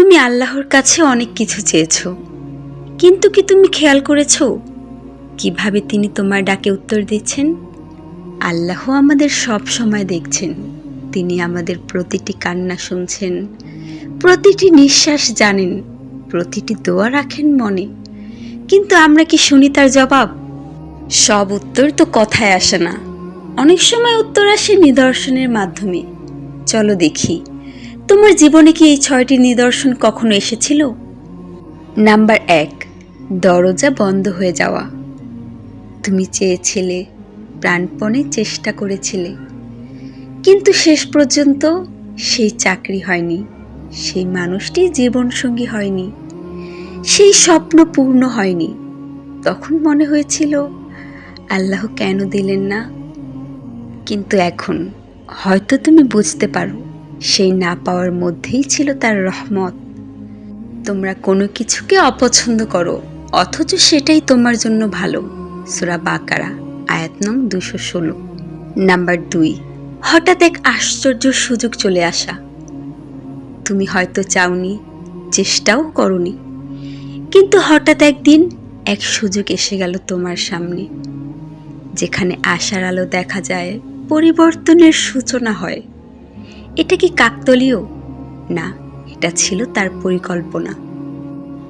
তুমি আল্লাহর কাছে অনেক কিছু চেয়েছো। কিন্তু কি তুমি খেয়াল করেছ? কীভাবে তিনি তোমার ডাকে উত্তর দিচ্ছেন? আল্লাহ আমাদের সব সময় দেখছেন। তিনি আমাদের প্রতিটি কান্না শুনছেন, প্রতিটি নিঃশ্বাস জানেন, প্রতিটি দোয়া রাখেন মনে। কিন্তু আমরা কি শুনি তার জবাব? সব উত্তর তো কথায় আসে না। অনেক সময় উত্তর আসে নিদর্শনের মাধ্যমে। চলো দেখি। তোমার জীবনে কি এই ছয়টি নিদর্শন কখনো এসেছিল? নাম্বার এক, দরজা বন্ধ হয়ে যাওয়া। তুমি চেয়েছিলে, প্রাণপণে চেষ্টা করেছিলে। কিন্তু শেষ পর্যন্ত সেই চাকরি হয়নি, সেই মানুষটি জীবনসঙ্গী হয়নি, সেই স্বপ্ন পূর্ণ হয়নি। তখন মনে হয়েছিল, আল্লাহ কেন দিলেন না? কিন্তু এখন হয়তো তুমি বুঝতে পারো। সেই না পাওয়ার মধ্যেই ছিল তার রহমত। তোমরা কোনো কিছুকে অপছন্দ করো, অথচ সেটাই তোমার জন্য ভালো। সুরা বাকারা, আয়াত নং দুশো ষোলো। নাম্বার দুই, হঠাৎ এক আশ্চর্য সুযোগ চলে আসা। তুমি হয়তো চাওনি, চেষ্টাও করনি, কিন্তু হঠাৎ একদিন এক সুযোগ এসে গেল তোমার সামনে, যেখানে আশার আলো দেখা যায়, পরিবর্তনের সূচনা হয়। এটা কি কাকতলীয়? না, এটা ছিল তার পরিকল্পনা।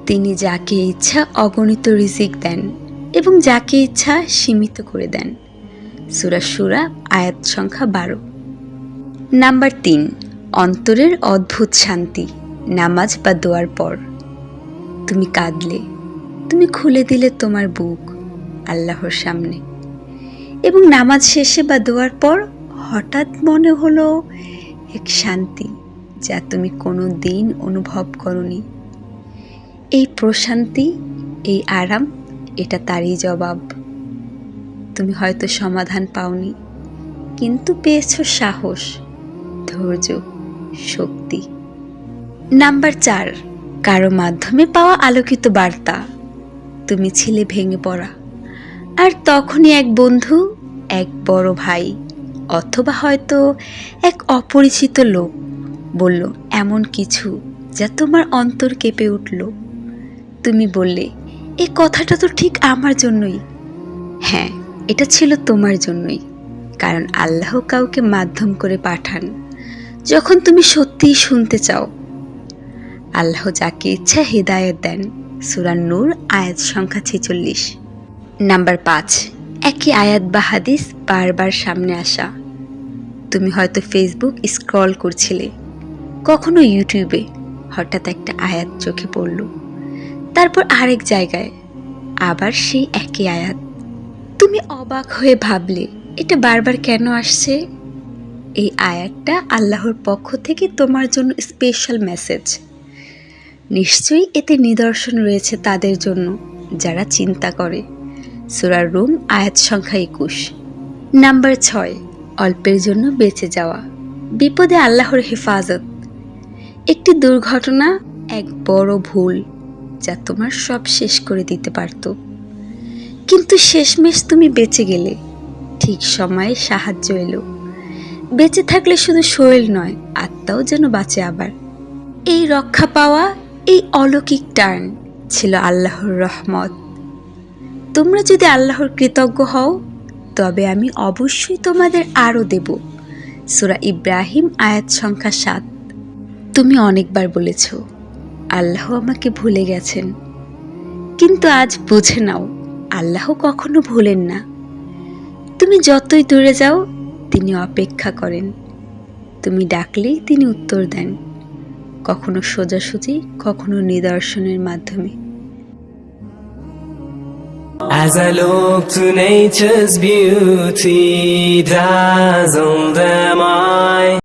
তিনি যাকে ইচ্ছা অগণিত রিজিক দেন এবং যাকে ইচ্ছা সীমিত করে দেন। সুরা সুরা আয়াত সংখ্যা বারো। নাম্বার তিন, অন্তরের অদ্ভুত শান্তি, নামাজ বা দোয়ার পর। তুমি কাঁদলে, তুমি খুলে দিলে তোমার বুক আল্লাহর সামনে। এবং নামাজ শেষে বা দোয়ার পর হঠাৎ মনে হলো এক শান্তি যা তুমি কোনো দিন অনুভব করনি। এই প্রশান্তি, এই আরাম, এটা তারই জবাব। তুমি হয়তো সমাধান পাওনি, কিন্তু পেয়েছ সাহস, ধৈর্য, শক্তি। নাম্বার চার, কারও মাধ্যমে পাওয়া আলোকিত বার্তা। তুমি ছিলে ভেঙে পড়া, আর তখনই এক বন্ধু, এক বড় ভাই। অথবা হয়তো এক অপরিচিত লোক বলল, এমন কিছু যা তোমার অন্তর কেঁপে উঠল? তুমি বললে এই কথাটা তো ঠিক আমার জন্যই। হ্যাঁ এটা ছিল তোমার জন্যই, কারণ আল্লাহ কাউকে মাধ্যম করে পাঠান। যখন তুমি সত্যিই শুনতে চাও, আল্লাহ যাকে ইচ্ছা হৃদায়ত দেন। সুরান নূর, আয়াত সংখ্যা ছেচল্লিশ। নাম্বার পাঁচ, একই আয়াত বা হাদিস বারবার সামনে আসা। তুমি হয়তো ফেসবুক স্ক্রল করছিলে, কখনো ইউটিউবে হঠাৎ একটা আয়াত চোখে পড়ল। তারপর আরেক জায়গায় আবার সেই একই আয়াত। তুমি অবাক হয়ে ভাবলে, এটা বারবার কেন আসছে? এই আয়াতটা আল্লাহর পক্ষ থেকে তোমার জন্য স্পেশাল মেসেজ নিশ্চয়ই এতে নিদর্শন রয়েছে তাদের জন্য, যারা চিন্তা করে। সুরার রুম, আয়াত সংখ্যা একুশ। নাম্বার ছয়। অল্পের জন্য বেঁচে যাওয়া। বিপদে আল্লাহর হেফাজত। একটি দুর্ঘটনা, এক বড় ভুল, যা তোমার সব শেষ করে দিতে পারত। কিন্তু শেষমেশ তুমি বেঁচে গেলে। ঠিক সময়ে সাহায্য এলো। বেঁচে থাকলে শুধু শরীর নয়, আত্মাও যেন বাঁচে আবার। এই রক্ষা পাওয়া, এই অলৌকিক টার্ন ছিল আল্লাহর রহমত। তোমরা যদি আল্লাহর কৃতজ্ঞ হও তবে আমি অবশ্যই তোমাদের আরও দেব। সুরা ইব্রাহিম, আয়াত সংখ্যা সাত। তুমি অনেকবার বলেছ, আল্লাহ আমাকে ভুলে গেছেন। কিন্তু আজ বুঝে নাও, আল্লাহ কখনো ভুলেন না। তুমি যতই দূরে যাও, তিনি অপেক্ষা করেন। তুমি ডাকলেই তিনি উত্তর দেন। কখনো সোজাসুজি, কখনো নিদর্শনের মাধ্যমে। As I look to nature's beauty, dazzled am I.